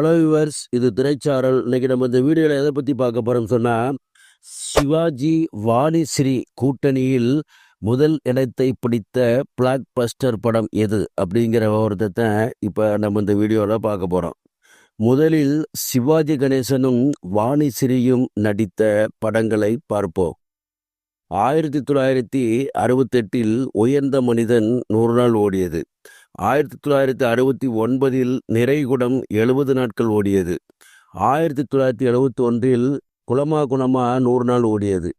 Hello viewers இது திரைச்சாரல் இன்னைக்கு நம்ம இந்த வீடியோவில் எதை பற்றி பார்க்க போகிறோம்னு சொன்னால் சிவாஜி வாணிஸ்ரீ கூட்டணியில் முதல் இடத்தை பிடித்த பிளாக் பஸ்டர் படம் எது அப்படிங்கிற விவரத்தை இப்போ நம்ம இந்த வீடியோவில் பார்க்க போகிறோம் முதலில் சிவாஜி கணேசனும் வாணிஸ்ரீயும் நடித்த படங்களை பார்ப்போம். ஆயிரத்தி தொள்ளாயிரத்தி அறுபத்தெட்டில் உயர்ந்த மனிதன் நூறு நாள் ஓடியது. ஆயிரத்தி தொள்ளாயிரத்தி அறுபத்தி ஒன்பதில் நிறைகுடம் எழுபது நாட்கள் ஓடியது. ஆயிரத்தி தொள்ளாயிரத்தி எழுபத்தி ஒன்றில் குலமா குணமா நூறு நாள் ஓடியது.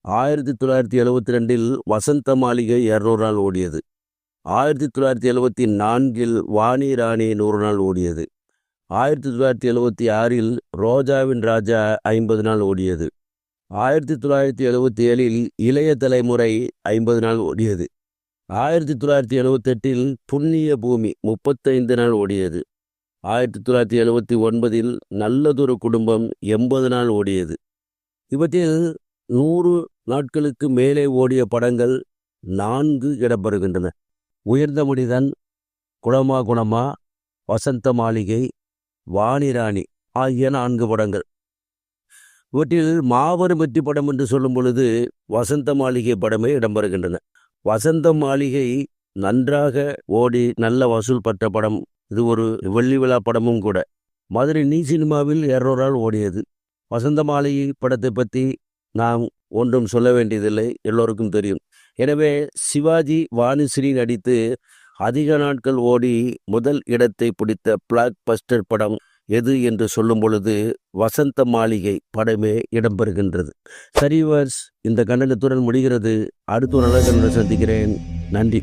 ஆயிரத்தி தொள்ளாயிரத்தி எழுபத்தி ரெண்டில் வசந்த மாளிகை இரநூறு நாள் ஓடியது. ஆயிரத்தி தொள்ளாயிரத்தி எழுபத்தி நான்கில் வாணி ராணி நூறு நாள் ஓடியது. ஆயிரத்தி தொள்ளாயிரத்தி எழுபத்தி ஆறில் ரோஜாவின் ராஜா ஐம்பது நாள் ஓடியது. ஆயிரத்தி தொள்ளாயிரத்தி எழுபத்தி ஏழில் இளைய தலைமுறை ஐம்பது நாள் ஓடியது. ஆயிரத்தி தொள்ளாயிரத்தி எழுபத்தெட்டில் புண்ணிய பூமி முப்பத்தைந்து நாள் ஓடியது. ஆயிரத்தி தொள்ளாயிரத்தி எழுபத்தி ஒன்பதில் நல்லதொரு குடும்பம் எண்பது நாள் ஓடியது. இவற்றில் நூறு நாட்களுக்கு மேலே ஓடிய படங்கள் நான்கு இடம்பெறுகின்றன உயர்ந்த மனிதன் குணமா குணமா வசந்த மாளிகை வாணிராணி ஆகிய நான்கு படங்கள். இவற்றில் மாபெரும் வெற்றி படம் என்று சொல்லும் பொழுது வசந்த மாளிகை படமே இடம்பெறுகின்றன. வசந்த மாளிகை நன்றாக ஓடி நல்ல வசூல் பெற்ற படம். இது ஒரு வெள்ளி விழா படமும் கூட. மதுரை நீ சினிமாவில் இரநூறு நாள் ஓடியது. வசந்த மாளிகை படத்தை பற்றி நாம் ஒன்றும் சொல்ல வேண்டியதில்லை எல்லோருக்கும் தெரியும். எனவே சிவாஜி வாணிஸ்ரீ நடித்து அதிக நாட்கள் ஓடி முதல் இடத்தை பிடித்த பிளாக் பஸ்டர் படம் எது என்று சொல்லும் பொழுது வசந்த மாளிகை படமே இடம்பெறுகின்றது. சரிவர்ஸ் இந்த கண்டனத்துடன் முடிகிறது. அடுத்த ஒரு நல்ல கண்டனம் சந்திக்கிறேன். நன்றி.